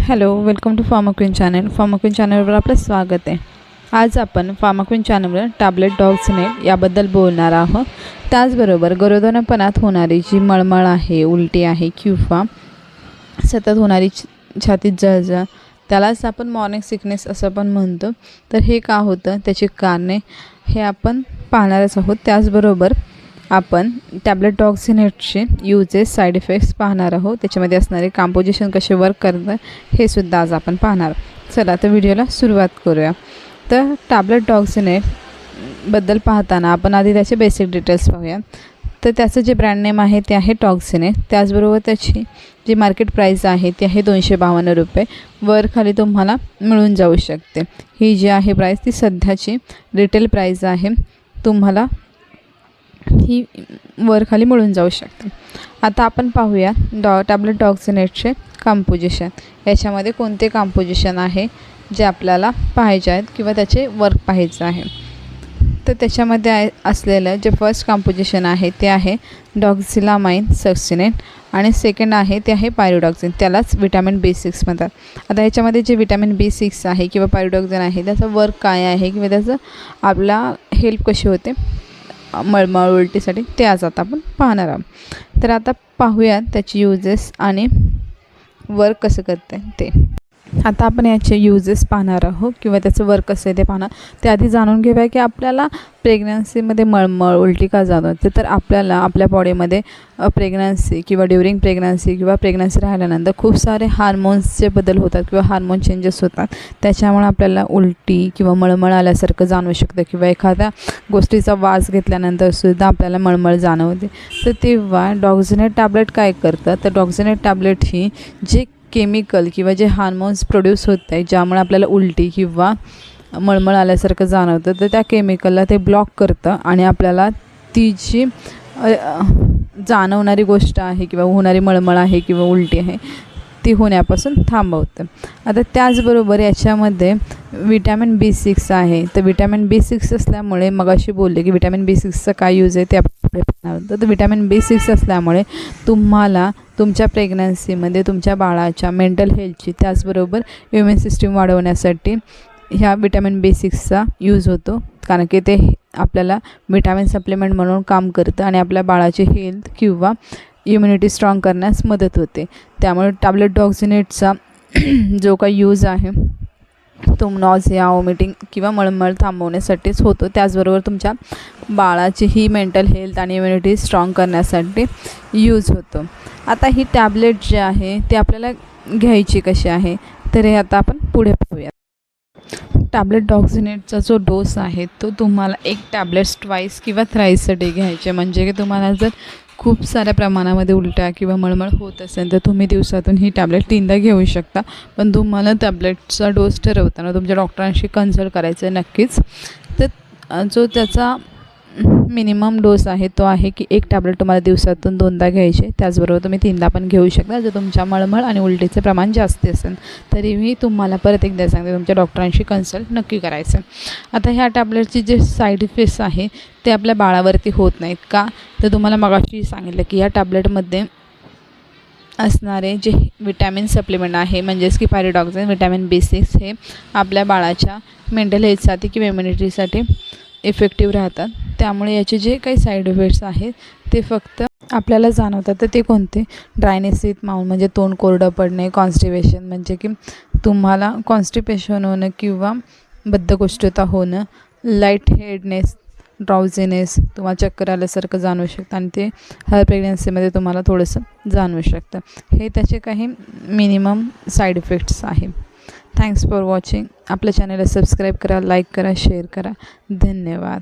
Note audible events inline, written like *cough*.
Hello welcome to Pharmaquin channel Pharmaquin चॅनलवर आपलं स्वागत आहे. आज आपण फार्माक्विन चॅनलवर टॅबलेट डॉग्सनेट याबद्दल बोलणार आहोत. त्याचबरोबर गरोदरपणात होणारी जी मळमळ आहे उलटी आहे किंवा सतत होणारी छ- छातीत जळजळ त्यालाच आपण मॉर्निंग सिकनेस असं पण म्हणतो. तर हे का होतं? त्याची कारणे हे आपण पाहणारच आहोत. त्याचबरोबर आपण टॅबलेट टॉक्सिनेटचे यूजेस साईड इफेक्ट्स पाहणार आहोत. त्याच्यामध्ये असणारे कॉम्पोजिशन कसे वर्क करतं हे सुद्धा आज आपण पाहणार. चला तर व्हिडिओला सुरुवात करूया. तर टॅबलेट डॉक्सिनेटबद्दल पाहताना आपण आधी त्याचे बेसिक डिटेल्स पाहूया. तर त्याचं जे ब्रँड नेम आहे ते आहे टॉक्सिनेट त्याचबरोबर त्याची जी मार्केट प्राईस आहे ती आहे दोनशे बावन्न रुपये. वर खाली तुम्हाला मिळून जाऊ शकते. ही जी आहे प्राईस ती सध्याची रिटेल प्राईस आहे. तुम्हाला ही वरखाली मिळून जाऊ शकते. आता आपण पाहूया डॉ टॅबलेट डॉक्सिनेटचे कॉम्पोजिशन याच्यामध्ये कोणते कॉम्पोजिशन आहे जे आपल्याला पाहिजे आहेत किंवा त्याचे वर्क पाहायचं आहे. तर त्याच्यामध्ये आहे असलेलं जे फर्स्ट कॉम्पोजिशन आहे ते आहे डॉक्झिलामाइन सक्सिनेट आणि सेकंड आहे ते आहे पायरोडॉक्झिन त्यालाच विटॅमिन बी सिक्स म्हणतात. आता ह्याच्यामध्ये जे विटॅमिन बी सिक्स आहे किंवा पायरोडॉक्झिन आहे त्याचं वर्क काय आहे किंवा त्याचं आपला हेल्प कशी होते? मळमळ उलटीसाठी ते आज आता आपण पाहणार आहोत. तर आता पाहूयात त्याची युजेस आणि वर्क कसं करते ते. आता आपण याचे युजेस पाहणार आहोत किंवा त्याचं वर्क कसं आहे ते पाहणार. त्याआधी जाणून घेऊया की आपल्याला प्रेग्नन्सीमध्ये मळमळ उलटी का जाणवते? तर आपल्याला आपल्या बॉडीमध्ये प्रेग्नन्सी किंवा ड्युरिंग प्रेग्नन्सी किंवा प्रेग्नन्सी राहिल्यानंतर खूप सारे हार्मोन्सचे बदल होतात किंवा हार्मोन चेंजेस होतात. त्याच्यामुळे आपल्याला उलटी किंवा मळमळ आल्यासारखं जाणवू शकतं किंवा एखाद्या गोष्टीचा वास घेतल्यानंतर सुद्धा आपल्याला मळमळ जाणवते. तर तेव्हा डॉक्झिनेट टॅबलेट काय करतं? तर डॉक्झिनेट टॅबलेट ही जे केमिकल किंवा जे हार्मोन्स प्रोड्यूस होत आहे ज्यामुळे आपल्याला उलटी किंवा मळमळ आल्यासारखं जाणवतं तर त्या केमिकलला ते ब्लॉक करतं आणि आपल्याला ती जी जाणवणारी गोष्ट आहे किंवा होणारी मळमळ आहे किंवा उलटी आहे ती होण्यापासून थांबवतं. आता त्याचबरोबर याच्यामध्ये विटॅमिन बी सिक्स आहे. तर विटॅमिन बी सिक्स असल्यामुळे मगाशी बोलले की विटॅमिन बी सिक्सचा काय यूज आहे ते आपण पुढे तर विटॅमिन बी सिक्स असल्यामुळे तुम्हाला तुमच्या प्रेग्नन्सीमध्ये तुमच्या बाळाच्या मेंटल हेल्थची त्याचबरोबर इम्युन सिस्टीम वाढवण्यासाठी ह्या विटॅमिन बी सिक्सचा यूज होतो. कारण की ते आपल्याला विटॅमिन सप्लिमेंट म्हणून काम करतं आणि आपल्या बाळाची हेल्थ किंवा इम्युनिटी स्ट्रॉंग करण्यास मदत होते. त्यामुळे टॅबलेट डॉक्झिनेटचा *clears throat* जो काही यूज आहे तुम नॉझिया वॉमिटिंग किंवा मळमळ थांबवण्यासाठीच होतो. त्याचबरोबर तुमच्या बाळाची ही मेंटल हेल्थ आणि इम्युनिटी स्ट्रॉंग करण्यासाठी यूज होतो. आता ही टॅबलेट जे आहे ते आपल्याला घ्यायची कशी आहे? तर हे आता आपण पुढे पाहूया टॅबलेट डॉक्सिनेटचा जो डोस आहे तो तुम्हाला एक टॅबलेट्स ट्वाईस किंवा थ्राईससाठी घ्यायचे. म्हणजे की तुम्हाला जर खूप साऱ्या प्रमाणामध्ये उलट्या किंवा मळमळ होत असेल तर तुम्ही दिवसातून ही टॅबलेट तीनदा घेऊ शकता. पण तुम्हाला टॅबलेटचा डोस ठरवताना तुमच्या डॉक्टरांशी कन्सल्ट करायचं आहे नक्कीच. तर जो त्याचा मिनिमम डोस आहे तो आहे की एक टॅबलेट तुम्हाला दिवसातून दोनदा घ्यायचे. त्याचबरोबर तुम्ही तीनदा पण घेऊ शकता. जर तुमच्या मळमळ आणि उलटीचे प्रमाण जास्त असेल तरीही तुम्हाला परत एकदा सांगते तुमच्या डॉक्टरांशी कन्सल्ट नक्की करायचं. आता ह्या टॅबलेटची जे साईड इफेक्ट्स आहे ते आपल्या बाळावरती होत नाहीत का? तर तुम्हाला मगाशी सांगितलं की या टॅबलेटमध्ये असणारे जे विटॅमिन सप्लिमेंट आहे म्हणजेच की पॅरिडॉक्झिन विटॅमिन बी सिक्स हे आपल्या बाळाच्या मेंटल हेल्थसाठी किंवा इम्युनिटीसाठी इफेक्टिव्ह राहतात. त्यामुळे याचे जे काही साईड इफेक्ट्स आहेत ते फक्त आपल्याला जाणवतात. तर ते कोणते? ड्रायनेस विथ माउंट म्हणजे तोंड कोरडं पडणे कॉन्स्टिपेशन म्हणजे की तुम्हाला कॉन्स्टिपेशन होणं किंवा बद्धकोष्ठता होणं लाइट हेडनेस ड्राउझीनेस तुम्हाला चक्कर आल्यासारखं जाणवू शकतं आणि ते हर प्रेग्नन्सीमध्ये तुम्हाला थोडंसं जाणवू शकतं. हे त्याचे काही मिनिमम साईड इफेक्ट्स आहे. थँक्स फॉर वॉचिंग आपल्या चॅनलला सबस्क्राईब करा लाईक करा शेअर करा. धन्यवाद.